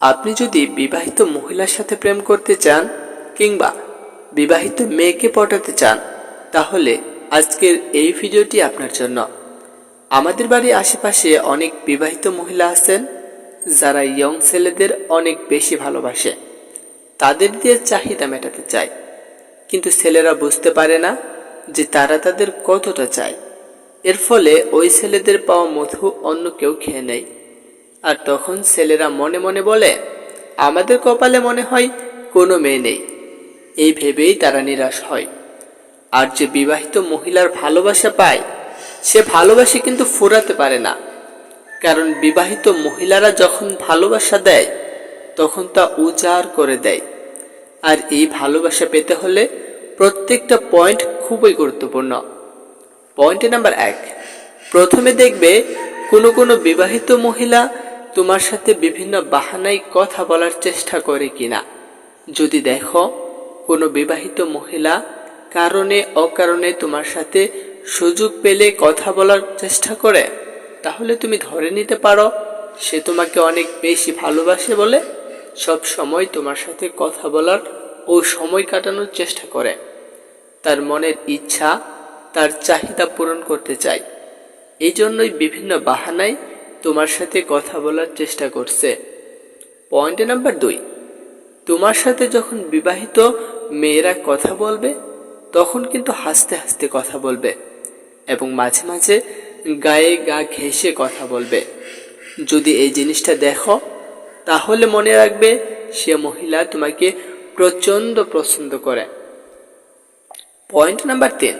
আপনি যদি বিবাহিত মহিলার সাথে প্রেম করতে চান কিংবা বিবাহিত মেয়েকে পটাতে চান, তাহলে আজকের এই ভিডিওটি আপনার জন্য। আমাদের বাড়ির আশেপাশে অনেক বিবাহিত মহিলা আছেন, যারা ইয়ং ছেলেদের অনেক বেশি ভালোবাসে। তাদের দিয়ে চাহিদা মেটাতে চায়। কিন্তু ছেলেরা বুঝতে পারে না যে তারা তাদের কতটা চায়। এর ফলে ওই ছেলেদের পাওয়া মধু অন্য কেউ খেয়ে নেয়। আর তখন ছেলেরা মনে মনে বলে, আমাদের কপালে মনে হয় কোনো মেয়ে নেই। এই ভেবেই তারা নিরাশ হয়। আর যে বিবাহিত মহিলার ভালোবাসা পায়, সে ভালোবাসা কিন্তু ফুরাতে পারে না। কারণ বিবাহিত মহিলারা যখন ভালোবাসা দেয়, তখন তা উজাড় করে দেয়। আর এই ভালোবাসা পেতে হলে প্রত্যেকটা পয়েন্ট খুবই গুরুত্বপূর্ণ। পয়েন্ট নাম্বার এক, প্রথমে দেখবে কোনো কোনো বিবাহিত মহিলা তোমার সাথে বিভিন্ন বাহানায় কথা বলার চেষ্টা করে কিনা? যদি দেখো, কোনো বিবাহিত মহিলা কারণে অকারণে তোমার সাথে সুযোগ পেলে কথা বলার চেষ্টা করে, তাহলে তুমি ধরে নিতে পারো, সে তোমাকে অনেক বেশি ভালোবাসে বলে সব সময় তোমার সাথে কথা বলার ও সময় কাটানোর চেষ্টা করে। তার মনের ইচ্ছা, তার চাহিদা পূরণ করতে চায়। এই জন্যই বিভিন্ন বাহানায় তোমার সাথে কথা বলার চেষ্টা করছে। পয়েন্ট নাম্বার দুই। তোমার সাথে যখন বিবাহিত মেয়েরা কথা বলবে, তখন কিন্তু হাসতে হাসতে কথা বলবে এবং মাঝে মাঝে গায়ে গা ঘেঁষে কথা বলবে। যদি এই জিনিসটা দেখো, তাহলে মনে রাখবে সে মহিলা তোমাকে প্রচণ্ড পছন্দ করে। পয়েন্ট নাম্বার তিন।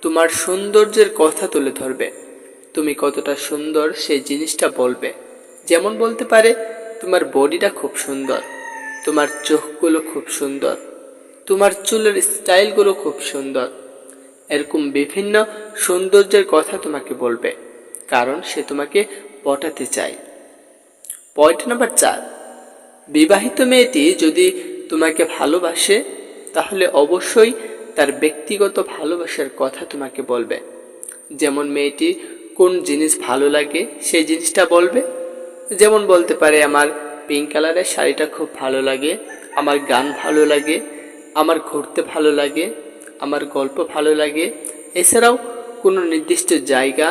তোমার সৌন্দর্যের কথা তুলে ধরবে। তুমি কতটা সুন্দর সেই জিনিসটা বলবে। যেমন বলতে পারে, তোমার বডিটা খুব সুন্দর, তোমার চোখগুলো খুব সুন্দর, তোমার চুলের স্টাইলগুলো খুব সুন্দর। এরকম বিভিন্ন সৌন্দর্যের কথা তোমাকে বলবে, কারণ সে তোমাকে পটাতে চায়। পয়েন্ট নাম্বার চার, বিবাহিত মেয়েটি যদি তোমাকে ভালোবাসে, তাহলে অবশ্যই তার ব্যক্তিগত ভালোবাসার কথা তোমাকে বলবে। যেমন মেয়েটি কোন জিনিস ভালো লাগে, সেই জিনিসটা বলবে। যেমন বলতে পারে, আমার পিঙ্ক কালারের শাড়িটা খুব ভালো লাগে, আমার গান ভালো লাগে, আমার ঘুরতে ভালো লাগে, আমার গল্প ভালো লাগে। এছাড়াও কোনো নির্দিষ্ট জায়গা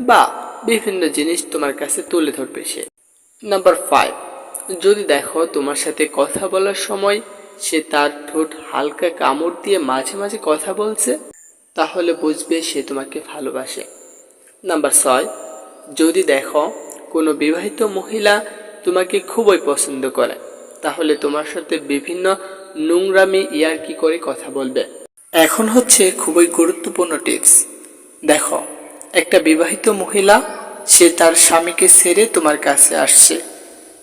বা বিভিন্ন জিনিস তোমার কাছে তুলে ধরবে সে। নাম্বার ফাইভ যদি দেখো তোমার সাথে কথা বলার সময় সে তার ঠোঁট হালকা কামড় দিয়ে মাঝে মাঝে কথা বলছে, তাহলে বুঝবে সে তোমাকে ভালোবাসে। নাম্বার ছয়, যদি দেখো কোনো বিবাহিত মহিলা তোমাকে খুবই পছন্দ করে, তাহলে তোমার সাথে বিভিন্ন নোংরামি ইয়ার্কি করে কথা বলবে। এখন হচ্ছে খুবই গুরুত্বপূর্ণ টিপস। দেখো, একটা বিবাহিত মহিলা, সে তার স্বামীকে ছেড়ে তোমার কাছে আসছে,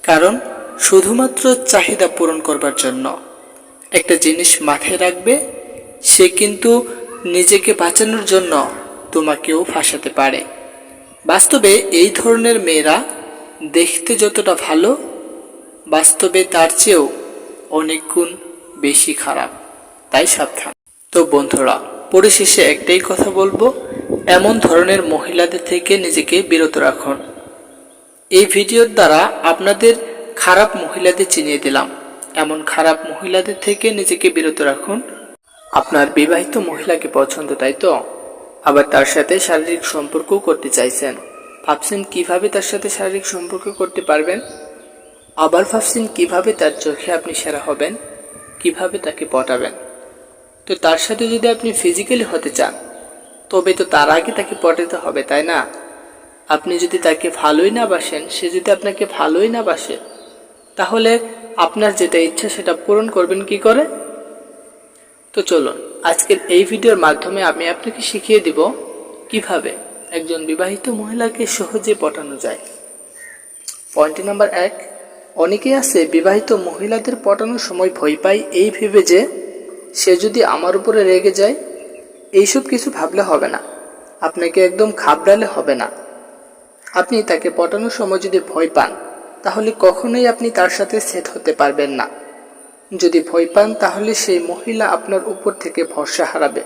কারণ শুধুমাত্র চাহিদা পূরণ করবার জন্য। একটা জিনিস মাথায় রাখবে, সে কিন্তু নিজেকে বাঁচানোর জন্য তোমাকেও ফাঁসাতে পারে। বাস্তবে এই ধরনের মেয়েরা দেখতে যতটা ভালো, বাস্তবে তার চেয়েও অনেক গুণ বেশি খারাপ। তাই সাবধান। তো বন্ধুরা, পরিশেষে একটাই কথা বলব, এমন ধরনের মহিলাদের থেকে নিজেকে বিরত রাখুন। এই ভিডিওর দ্বারা আপনাদের খারাপ মহিলাদের চিনিয়ে দিলাম। এমন খারাপ মহিলাদের থেকে নিজেকে বিরত রাখুন। আপনার বিবাহিত মহিলাকে পছন্দ, তাই তো? আবার তার সাথে শারীরিক সম্পর্কও করতে চাইছেন। ভাবছেন কীভাবে তার সাথে শারীরিক সম্পর্ক করতে পারবেন? আবার ভাবছেন কীভাবে তার চোখে আপনি সেরা হবেন? কীভাবে তাকে পটাবেন? তো তার সাথে যদি আপনি ফিজিক্যালি হতে চান, তবে তো তার আগে তাকে পটাতে হবে, তাই না? আপনি যদি তাকে ভালোই না বাসেন, সে যদি আপনাকে ভালোই না বাসে, তাহলে আপনার যেটা ইচ্ছা সেটা পূরণ করবেন কি করে? তো চলুন। আজকের এই ভিডিওর মাধ্যমে আমি আপনাকে শিখিয়ে দিব কীভাবে একজন বিবাহিত মহিলাকে সহজে পটানো যায়। পয়েন্ট নাম্বার এক অনেকেই আছে বিবাহিত মহিলাদের পটানোর সময় ভয় পায়, এই ভেবে যে সে যদি আমার উপরে রেগে যায়, এইসব কিছু ভাবলে হবে না। আপনাকে একদম খাবড়ালে হবে না। আপনি তাকে পটানোর সময় যদি ভয় পান, তাহলে কখনোই আপনি তার সাথে সেট হতে পারবেন না। যদি ভয় পান, তাহলে সেই মহিলা আপনার উপর থেকে ভরসা হারাবে।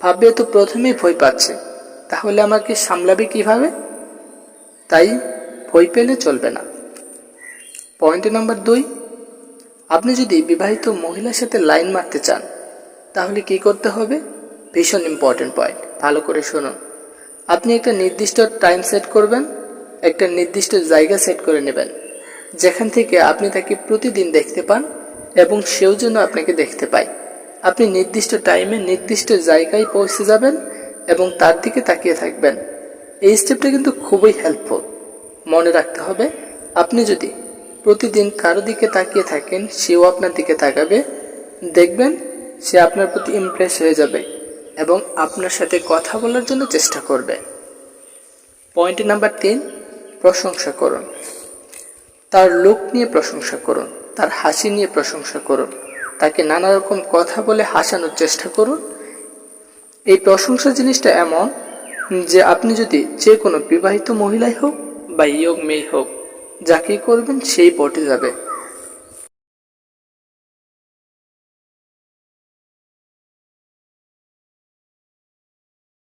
ভাববে তো প্রথমেই ভয় পাচ্ছে। তাহলে আমাকে সামলাবে কীভাবে? তাই ভয় পেলে চলবে না। পয়েন্ট নাম্বার দুই, আপনি যদি বিবাহিত মহিলার সাথে লাইন মারতে চান, তাহলে কি করতে হবে? ভীষণ ইম্পর্টেন্ট পয়েন্ট ভালো করে শুনুন। আপনি একটা নির্দিষ্ট টাইম সেট করবেন, একটা নির্দিষ্ট জায়গা সেট করে নেবেন, যেখান থেকে আপনি তাকে প্রতিদিন দেখতে পান। এবং সেও যেন আপনাকে দেখতে পায়। আপনি নির্দিষ্ট টাইমে নির্দিষ্ট জায়গায় পৌঁছে যাবেন এবং তার দিকে তাকিয়ে থাকবেন। এই স্টেপটা কিন্তু খুবই হেল্পফুল মনে রাখতে হবে, আপনি যদি প্রতিদিন কারও দিকে তাকিয়ে থাকেন, সেও আপনার দিকে তাকাবে, দেখবেন সে আপনার প্রতি ইমপ্রেস হয়ে যাবে এবং আপনার সাথে কথা বলার জন্য চেষ্টা করবে। পয়েন্ট নাম্বার তিন প্রশংসা করুন। তার লোক নিয়ে প্রশংসা করুন, তার হাসি নিয়ে প্রশংসা করুন, তাকে নানা রকম কথা বলে হাসানোর চেষ্টা করুন। এই প্রশংসা জিনিসটা এমন যে আপনি যদি যে কোনো বিবাহিত মহিলাই হোক বা ইয়োগ মেয়ে হোক যাকে করবেন সেই পটে যাবে।